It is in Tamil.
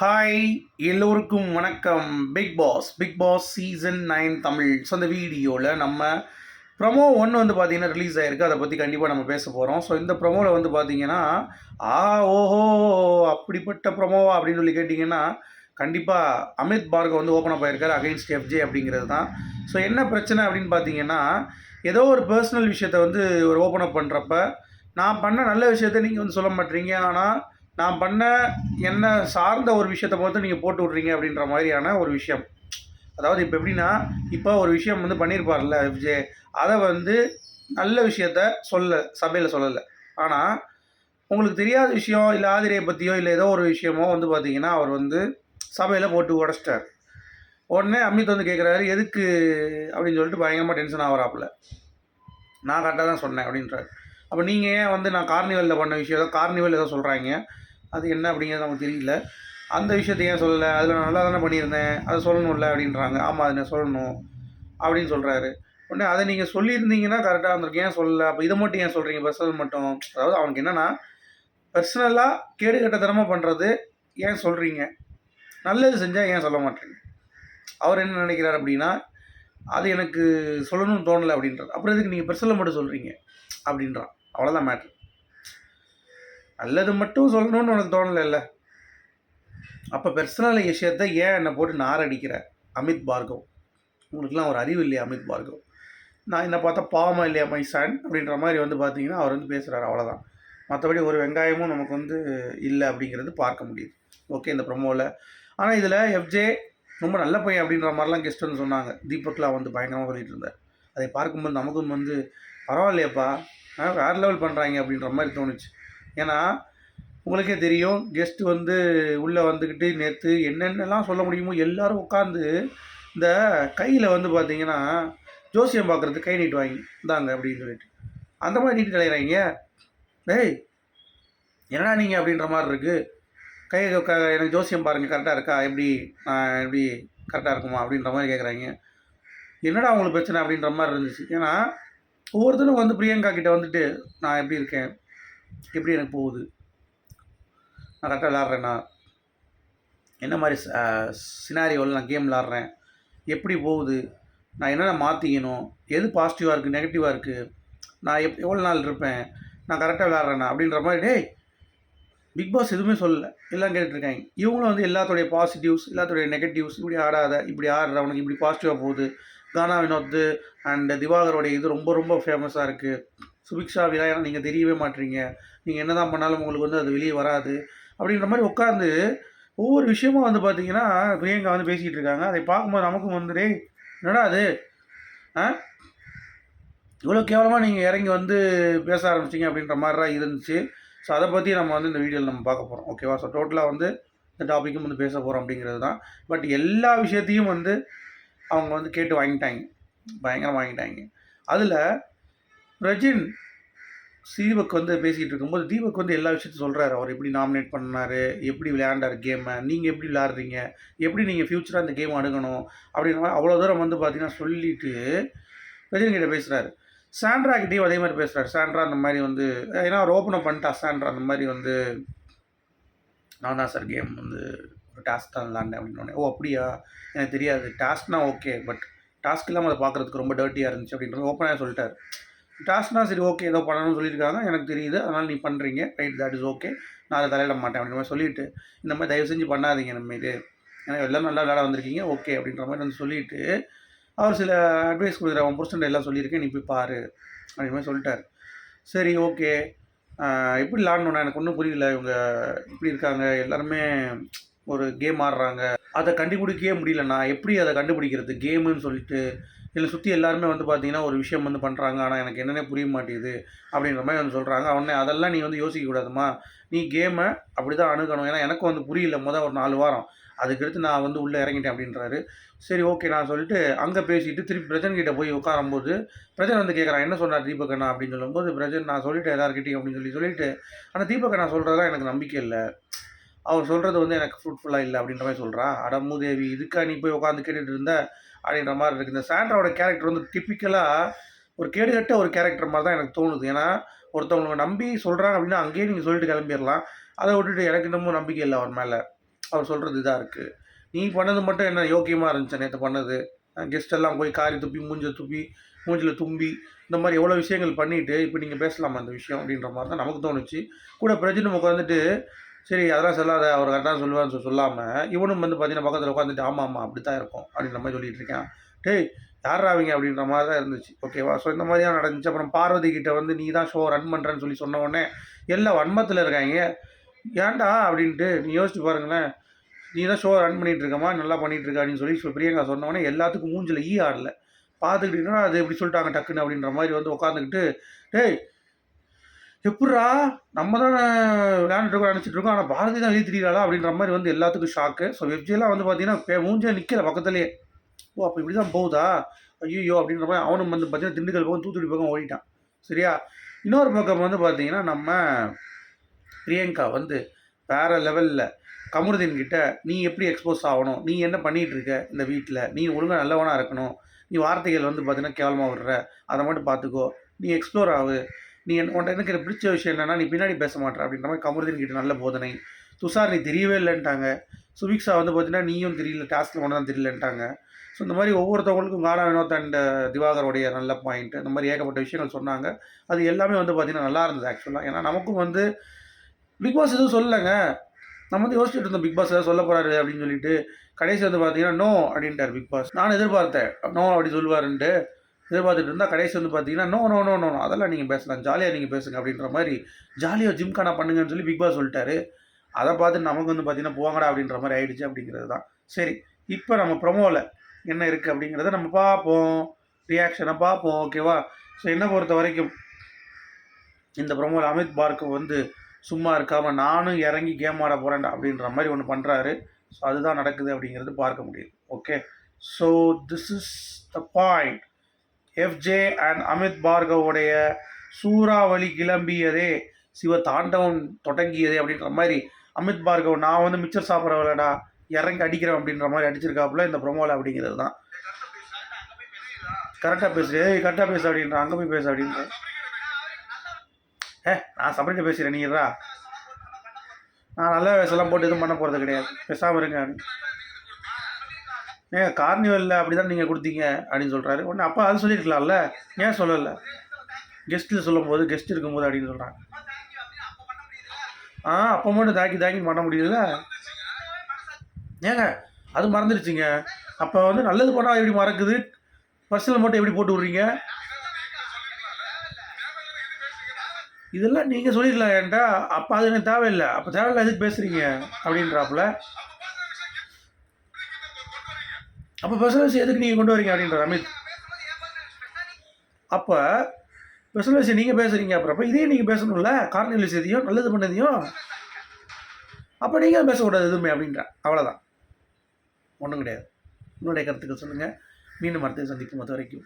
ஹாய் எல்லோருக்கும் வணக்கம். Bigg Boss Bigg Boss season nine Tamil. So அந்த வீடியோவில் நம்ம ப்ரொமோ ஒன்று வந்து பார்த்தீங்கன்னா ரிலீஸ் ஆகிருக்கு அதை பற்றி கண்டிப்பாக நம்ம பேச போகிறோம் ஸோ இந்த ப்ரொமோவில் வந்து பார்த்தீங்கன்னா ஆ ஓஹோ அப்படிப்பட்ட ப்ரொமோவா அப்படின்னு சொல்லி கேட்டிங்கன்னா கண்டிப்பாக அமித் பார்க வந்து ஓப்பன் அப் ஆயிருக்காரு அகைன்ஸ்ட் எஃப்ஜே அப்படிங்கிறது தான். ஸோ என்ன பிரச்சனை அப்படின்னு பார்த்தீங்கன்னா ஏதோ ஒரு பர்சனல் விஷயத்தை வந்து ஒரு ஓப்பன் அப் பண்ணுறப்ப நான் பண்ண நல்ல விஷயத்த நீங்கள் வந்து சொல்ல மாட்டீங்க. ஆனால் நான் பண்ண என்ன சார்ந்த ஒரு விஷயத்தை பார்த்து நீங்கள் போட்டு விட்றீங்க அப்படின்ற மாதிரியான ஒரு விஷயம். அதாவது இப்போ எப்படின்னா இப்போ ஒரு விஷயம் வந்து பண்ணியிருப்பார்ல விஜய் அதை வந்து நல்ல விஷயத்த சொல்ல சபையில் சொல்லலை. ஆனால் உங்களுக்கு தெரியாத விஷயம் இல்லை ஆதிரியை பற்றியோ இல்லை ஏதோ ஒரு விஷயமோ வந்து பார்த்தீங்கன்னா அவர் வந்து சபையில் போட்டு உடச்சிட்டார். உடனே அமித் வந்து கேட்குறாரு எதுக்கு? அப்படின்னு சொல்லிட்டு பயங்கரமாக டென்ஷன் ஆகிறாப்புல. நான் கரெக்டாக தான் சொன்னேன் அப்படின்றாரு. அப்போ நீங்கள் ஏன் வந்து நான் கார்னிவலில் பண்ண விஷயம் ஏதோ கார்னிவல் ஏதோ சொல்கிறாங்க அது என்ன அப்படிங்கிறது நமக்கு தெரியல. அந்த விஷயத்தை ஏன் சொல்லலை? அதில் நான் நல்லா தானே பண்ணியிருந்தேன். அதை சொல்லணும்ல அப்படின்றாங்க. ஆமாம் அதை நான் சொல்லணும் அப்படின்னு சொல்கிறாரு உடனே அதை நீங்கள் சொல்லியிருந்தீங்கன்னா கரெக்டாக இருந்திருக்கு ஏன் சொல்லலை? அப்போ இதை மட்டும் ஏன் சொல்கிறீங்க பர்சனல் மட்டும். அதாவது அவனுக்கு என்னென்னா பர்சனலாக கேடு கட்டத்தனமாக பண்ணுறது ஏன் சொல்கிறீங்க நல்லது செஞ்சால் ஏன் சொல்ல மாட்டேங்க? அவர் என்ன நினைக்கிறார் அப்படின்னா அது எனக்கு சொல்லணும்னு தோணலை அப்படின்றது அப்புறம் இதுக்கு நீங்கள் பர்சனல் மட்டும் சொல்கிறீங்க அப்படின்றான். அவ்வளோதான் மேட்ரு நல்லது மட்டும் சொல்லணும்னு உனக்கு தோணலைல்ல அப்போ பெர்சனல் விஷயத்த ஏன் என்னை போட்டு நார் அடிக்கிற? அமித் பார்கவ். உங்களுக்குலாம் ஒரு அறிவு இல்லையா அமித் பார்கவ்? நான் என்னை பார்த்தா பாவமா இல்லையா மை சன் அப்படின்ற மாதிரி வந்து பார்த்தீங்கன்னா அவர் வந்து பேசுகிறார் அவ்வளோதான் மற்றபடி ஒரு வெங்காயமும் நமக்கு வந்து இல்லை அப்படிங்கிறது பார்க்க முடியுது. ஓகே இந்த ப்ரொமோவில் ஆனால் இதில் எஃப்ஜே ரொம்ப நல்ல பையன் அப்படின்ற மாதிரிலாம் கெஸ்ட் வந்து சொன்னாங்க. தீபக்லாம் வந்து பயங்கரமாக சொல்லிட்டு இருந்தார். அதை பார்க்கும்போது நமக்கும் வந்து பரவாயில்லையப்பா வேறு வேற லெவல் பண்ணுறாங்க அப்படின்ற மாதிரி தோணுச்சு. ஏன்னா உங்களுக்கே தெரியும் கெஸ்ட் வந்து உள்ளே வந்துக்கிட்டு நேற்று என்னென்னலாம் சொல்ல முடியுமோ எல்லாரும் உட்காந்து இந்த கையில் வந்து பார்த்தீங்கன்னா ஜோசியம் பார்க்குறதுக்கு கை நீட்டுவாங்க. இந்தாங்க அப்படின்னு சொல்லிட்டு. அந்த மாதிரி நீட்டு கலையிறாங்க டேய் என்னடா நீங்கள் அப்படின்ற மாதிரி இருக்குது கை க எனக்கு ஜோசியம் பாருங்கள் கரெக்டாக இருக்கா? எப்படி நான் எப்படி கரெக்டாக இருக்குமா? அப்படின்ற மாதிரி கேட்குறாங்க என்னடா உங்களுக்கு பிரச்சனை அப்படின்ற மாதிரி இருந்துச்சு. ஏன்னா ஒவ்வொருத்தரும் வந்து பிரியங்கா கிட்டே வந்துட்டு நான் எப்படி இருக்கேன்? எப்படி எனக்கு போகுது? நான் கரெக்டாக விளாட்றேன்னா என்ன மாதிரி சினாரியோவில் நான் கேம் விளாட்றேன்? எப்படி போகுது? நான் என்னென்ன மாற்றிக்கணும் எது பாசிட்டிவாக இருக்குது நெகட்டிவாக இருக்குது நான் எப் எவ்வளோ நாள் இருப்பேன்? நான் கரெக்டாக விளாட்றேண்ணா அப்படின்ற மாதிரி டேய் பிக் பாஸ் எதுவுமே சொல்லலை. எல்லாம் கேட்டுட்ருக்காங்க. இவங்களும் வந்து எல்லாத்துடைய பாசிட்டிவ்ஸ் எல்லாத்துடைய நெகட்டிவ்ஸ் இப்படி ஆடாத இப்படி ஆடுற அவனுக்கு இப்படி பாசிட்டிவாக போகுது. கானா வினோத் அண்ட் திவாகரோடைய இது ரொம்ப ரொம்ப ஃபேமஸாக இருக்குது சுபிக்ஷா விநாயகன் நீங்கள் தெரியவே மாட்டீங்க. நீங்கள் என்ன தான் பண்ணாலும் உங்களுக்கு வந்து அது வெளியே வராது. அப்படின்ற மாதிரி உட்காந்து ஒவ்வொரு விஷயமும் வந்து பார்த்தீங்கன்னா பிரியங்கா வந்து பேசிக்கிட்டு இருக்காங்க. அதை பார்க்கும்போது நமக்கும் வந்து என்னடா அது? ஆ? இவ்வளோ கேவலமாக நீங்கள் இறங்கி வந்து பேச ஆரம்பிச்சிங்க அப்படின்ற மாதிரி தான் இருந்துச்சு. ஸோ அதை பற்றி நம்ம வந்து இந்த வீடியோவில் நம்ம பார்க்க போகிறோம் ஓகேவா ஸோ டோட்டலாக வந்து இந்த டாப்பிக்கும் வந்து பேச போகிறோம் அப்படிங்கிறது தான். பட் எல்லா விஷயத்தையும் வந்து அவங்க வந்து கேட்டு வாங்கிட்டாங்க. பயங்கரம் வாங்கிட்டாங்க. அதில் ரஜின் தீபக் வந்து பேசிகிட்டு இருக்கும்போது தீபக் வந்து எல்லா விஷயத்தையும் சொல்கிறாரு அவர் எப்படி நாமினேட் பண்ணார் எப்படி விளையாண்டார் கேமை நீங்கள் எப்படி விளையாடுறீங்க எப்படி நீங்கள் ஃப்யூச்சராக அந்த கேம் அணுகணும் அப்படின்ற மாதிரி அவ்வளோ தூரம் வந்து பார்த்தீங்கன்னா சொல்லிட்டு ரஜினிகிட்ட பேசுகிறாரு சாண்ட்ரா கிட்டேயும் அதே மாதிரி பேசுகிறாரு சாண்ட்ரா அந்த மாதிரி வந்து ஏன்னா அவர் ஓப்பனை பண்ணிட்டா சாண்ட்ரா அந்த மாதிரி வந்து நான் தான் சார் கேம் வந்து ஒரு டாஸ்க் தான் விளாண்டேன் அப்படின்னு ஓ அப்படியா? எனக்கு தெரியாது. டாஸ்க்னால் ஓகே பட் டாஸ்க் இல்லாமல் அதை பார்க்குறதுக்கு ரொம்ப டர்ட்டியாக இருந்துச்சு அப்படின்றது ஓப்பனாக சொல்லிட்டார். டாஸ்க்னா சரி ஓகே ஏதோ பண்ணணும்னு சொல்லியிருக்காங்க. எனக்கு தெரியுது. அதனால் நீ பண்ணுறீங்க ரைட் தட் இஸ் ஓகே நான் அதை தலையிட மாட்டேன் அப்படின்ற மாதிரி சொல்லிட்டு இந்த மாதிரி தயவு செஞ்சு பண்ணாதீங்க நம்ம இது. ஏன்னா எல்லாம் நல்லா விளையாட வந்திருக்கீங்க. ஓகே அப்படின்ற மாதிரி வந்து சொல்லிவிட்டு அவர் சில அட்வைஸ் கொடுக்குற அவன் புருஷன் எல்லாம் சொல்லியிருக்கேன். நீ போய் பாரு அப்படின்ற மாதிரி சொல்லிட்டார். சரி ஓகே எப்படி விளாடணும்னா எனக்கு ஒன்றும் புரியல. இவங்க இப்படி இருக்காங்க. எல்லாருமே ஒரு கேம் ஆடுறாங்க. அதை கண்டுபிடிக்கவே முடியலண்ணா எப்படி அதை கண்டுபிடிக்கிறது? கேமுன்னு சொல்லிட்டு இதில் சுற்றி எல்லாருமே வந்து பார்த்தீங்கன்னா ஒரு விஷயம் வந்து பண்ணுறாங்க ஆனால் எனக்கு என்னன்னே புரிய மாட்டேங்குது அப்படின்ற மாதிரி வந்து சொல்கிறாங்க அவனே அதெல்லாம் நீ வந்து யோசிக்கக்கூடாதுமா நீ கேமை அப்படி தான் அணுகணும். ஏன்னா எனக்கும் வந்து புரியல. மொதல் ஒரு நாலு வாரம். அதுக்கடுத்து நான் வந்து உள்ளே இறங்கிட்டேன் அப்படின்றாரு. சரி ஓகே நான் சொல்லிட்டு அங்கே பேசிட்டு திருப்பி பிரஜன் கிட்ட போய் உட்காரும்போது பிரஜன் வந்து கேட்குறான் என்ன சொன்னார் தீபகண்ணா அப்படின்னு சொல்லும்போது பிரஜன் நான் சொல்லிட்டு எல்லாருக்கிட்டையும் அப்படின்னு சொல்லி சொல்லிட்டு ஆனால் தீபகண்ணா சொல்கிறதெல்லாம் எனக்கு நம்பிக்கை இல்லை. அவர் சொல்கிறது வந்து எனக்கு ஃப்ரூட்ஃபுல்லாக இல்லை அப்படின்ற மாதிரி சொல்கிறா அடமுதேவி இதுக்கா நீ போய் உட்காந்து கேட்டுட்டு இருந்தேன் அப்படின்ற மாதிரி இருக்குது இந்த சாண்ட்ராவோட கேரக்டர் வந்து டிப்பிக்கலாக ஒரு கேடுகட்ட ஒரு கேரக்டர் மாதிரி தான் எனக்கு தோணுது. ஏன்னா ஒருத்தவங்களை நம்பி சொல்கிறாங்க அப்படின்னா அங்கேயே நீங்கள் சொல்லிட்டு கிளம்பிடலாம். அதை விட்டுட்டு எனக்கு இன்னமும் நம்பிக்கை இல்லை அவர் மேலே. அவர் சொல்கிறது இதாக இருக்குது நீ பண்ணது மட்டும் என்ன யோக்கியமாக இருந்துச்சு நேற்று பண்ணது? கெஸ்ட் எல்லாம் போய் காரி துப்பி மூஞ்ச துப்பி மூஞ்சில் தும்பி இந்த மாதிரி எவ்வளோ விஷயங்கள் பண்ணிவிட்டு இப்போ நீங்கள் பேசலாமா அந்த விஷயம் அப்படின்ற மாதிரி தான் நமக்கு தோணுச்சு. கூட பிரஜினும் உட்காந்துட்டு சரி அதெல்லாம் சொல்லாத. அவர் கரெக்டாக சொல்லுவான்னு சொல்லி சொல்லாமல் இவனும் வந்து பார்த்தீங்கன்னா பக்கத்தில் உட்காந்துட்டு ஆமாம் ஆமாம் அப்படி தான் இருக்கும் அப்படின்ற மாதிரி சொல்லிட்டு இருக்கேன். டேய் யாராவீங்க அப்படின்ற மாதிரி தான் இருந்துச்சு. ஓகேவா ஸோ இந்த மாதிரியாக நடந்துச்சு. அப்புறம் பார்வதி கிட்ட வந்து நீ தான் ஷோ ரன் பண்ணுறேன்னு சொல்லி சொன்ன உடனே எல்லாம் வன்மத்தில் இருக்காங்க. ஏன்டா? அப்படின்ட்டு நீ யோசிச்சு பாருங்களேன். நீ தான் ஷோ ரன் பண்ணிகிட்டு இருக்கமா? நல்லா பண்ணிகிட்டு இருக்க? அப்படின்னு சொல்லி பிரியங்கா சொன்ன உடனே எல்லாத்துக்கும் மூஞ்சில் ஈ ஆடல. பார்த்துக்கிட்டீங்கன்னா அது எப்படி சொல்லிட்டாங்க டக்குன்னு அப்படின்ற மாதிரி வந்து உட்காந்துக்கிட்டு டேய் எப்படா நம்ம தான் விளையாண்டுட்டு இருக்கோம் நினச்சிட்டு இருக்கோம் ஆனால் பாரதி தான் வெளியே அப்படின்ற மாதிரி வந்து எல்லாத்துக்கும் ஷாக்கு ஸோ வெப்ஜிலாம் வந்து பார்த்தீங்கன்னா மூஞ்சே நிற்கல பக்கத்துலேயே. ஓ அப்போ இப்படி தான் போகுதா? ஐயோ அப்படின்ற மாதிரி அவனும் வந்து பார்த்தீங்கன்னா திண்டுக்கல் பக்கம் தூத்துக்குடி பக்கம் ஓடிட்டான். சரியா? இன்னொரு பக்கம் வந்து பார்த்தீங்கன்னா நம்ம பிரியங்கா வந்து வேற லெவலில் கமருதீன் கிட்ட நீ எப்படி எக்ஸ்போஸ் ஆகணும்? நீ என்ன பண்ணிகிட்டு இருக்க இந்த வீட்டில் நீ ஒழுங்காக நல்லவனாக இருக்கணும்? நீ வார்த்தைகள் வந்து பார்த்தீங்கன்னா கேவலமாக விடுற. அதை மட்டும் பார்த்துக்கோ நீ எக்ஸ்ப்ளோர் ஆகு. நீ என்ன உன்ட்ட எனக்கு எனக்கு பிடிச்ச விஷயம் என்னென்னா நீ பின்னாடி பேச மாட்டேற அப்படின்ற மாதிரி கமருதீன் கிட்ட நல்ல போதனை. துஷார் நீ தெரியவே இல்லைன்ட்டாங்க. சுபிக்ஷா வந்து பார்த்தீங்கன்னா நீயும் தெரியல டாஸ்க்கில் ஒன்று தான் தெரியலன்ட்டாங்க. ஸோ இந்த மாதிரி ஒவ்வொருத்தவங்களுக்கும் கானா வினோத் அண்ட் திவாகருடைய நல்ல பாயிண்ட் இந்த மாதிரி ஏகப்பட்ட விஷயங்கள் சொன்னாங்க. அது எல்லாமே வந்து பார்த்தீங்கன்னா நல்லா இருந்தது ஆக்சுவலாக ஏன்னா நமக்கும் வந்து பிக் பாஸ் எதுவும் சொல்லலைங்க. நம்ம வந்து யோசிச்சுட்டு இருந்தோம் பிக் பாஸ் ஏதாவது சொல்ல போகிறாரு அப்படின்னு சொல்லிட்டு. கடைசி வந்து பார்த்தீங்கன்னா நோ அப்படின்ட்டார் பிக் பாஸ் நான் எதிர்பார்த்தேன். நோ அப்படி சொல்லுவாருன்ட்டு. எதிர்பார்த்துட்டு இருந்தால் கடைசி வந்து பார்த்தீங்கன்னா நோ நோ நோ நோ அதெல்லாம் நீங்கள் பேசலாம். ஜாலியாக நீங்கள் பேசுங்க அப்படின்ற மாதிரி ஜாலியாக ஜிம்கானா பண்ணுங்கன்னு சொல்லி பிக் பாஸ் சொல்லிட்டாரு. அதை பார்த்து நமக்கு வந்து பார்த்தீங்கன்னா போவாங்கடா அப்படின்ற மாதிரி ஆயிடுச்சு அப்படிங்கிறது தான். சரி இப்போ நம்ம ப்ரொமோவில் என்ன இருக்குது அப்படிங்கிறத நம்ம பார்ப்போம். ரியாக்ஷனை பார்ப்போம் ஓகேவா ஸோ என்ன பொறுத்த வரைக்கும் இந்த ப்ரொமோவில் அமித் பார்க்கு வந்து சும்மா இருக்காமல் நானும் இறங்கி கேம் ஆட போகிறேன்டா அப்படின்ற மாதிரி ஒன்று பண்ணுறாரு ஸோ அதுதான் நடக்குது அப்படிங்கிறது பார்க்க முடியுது okay so this is the point FJ and Amit பார்கவுடைய சூறாவளி கிளம்பியதே சிவ தாண்டவம் தொடங்கியதே அப்படின்ற மாதிரி அமித் பார்கவ் நான் வந்து மிச்சர் சாப்பிட்றவர்களடா இறங்கி அடிக்கிறேன் அப்படின்ற மாதிரி அடிச்சிருக்காப்புல இந்த ப்ரொமோவில் அப்படிங்கிறது தான். கரெக்டாக பேசு கரெக்டாக பேசு அப்படின்ற அங்கே போய் பேசு அப்படின்ற. ஏ நான் சபரிட்ட பேசுகிறேன் நீரா நான் நல்ல வயசெல்லாம் போட்டு எதுவும் பண்ண போகிறது கிடையாது. பேசாமல் இருங்க. ஏன் கார்னிவலில் அப்படி தான் நீங்கள் கொடுத்தீங்க அப்படின்னு சொல்கிறாரு உடனே அப்பா அது சொல்லியிருக்கலாம்ல? ஏன் சொல்லலை? கெஸ்ட்டில் சொல்லும்போது கெஸ்ட் இருக்கும்போது அப்படின்னு சொல்கிறாங்க ஆ அப்போ மட்டும் தாக்கி தாக்கி பண்ண முடியல. ஏங்க அது மறந்துடுச்சுங்க அப்போ வந்து நல்லது பண்ணால் எப்படி மறக்குது? பர்சனல் மட்டும் எப்படி போட்டு விட்றீங்க? இதெல்லாம் நீங்கள் சொல்லிடலாம் ஏன்டா அப்போ அது எனக்கு தேவையில்லை. அப்போ தேவையில்லை எதுக்கு பேசுகிறீங்க அப்படின்றாப்புல. அப்போ பர்சனல் எதுக்கு நீங்கள் கொண்டு வரீங்க அப்படின்ற அமித். அப்போ பர்சனல் நீங்கள் பேசுகிறீங்க அப்புறம் அப்போ இதே நீங்கள் பேசணும்ல கார்னிவல் செய்தியும் நல்லது பண்ணதையும் அப்போ நீங்கள் பேசக்கூடாது எதுவுமே அப்படின்ற அவ்வளோதான் ஒன்றும் கிடையாது. உங்களுடைய கருத்துக்கள் சொல்லுங்கள் மீண்டும் அடுத்த சந்திக்கும் அது வரைக்கும்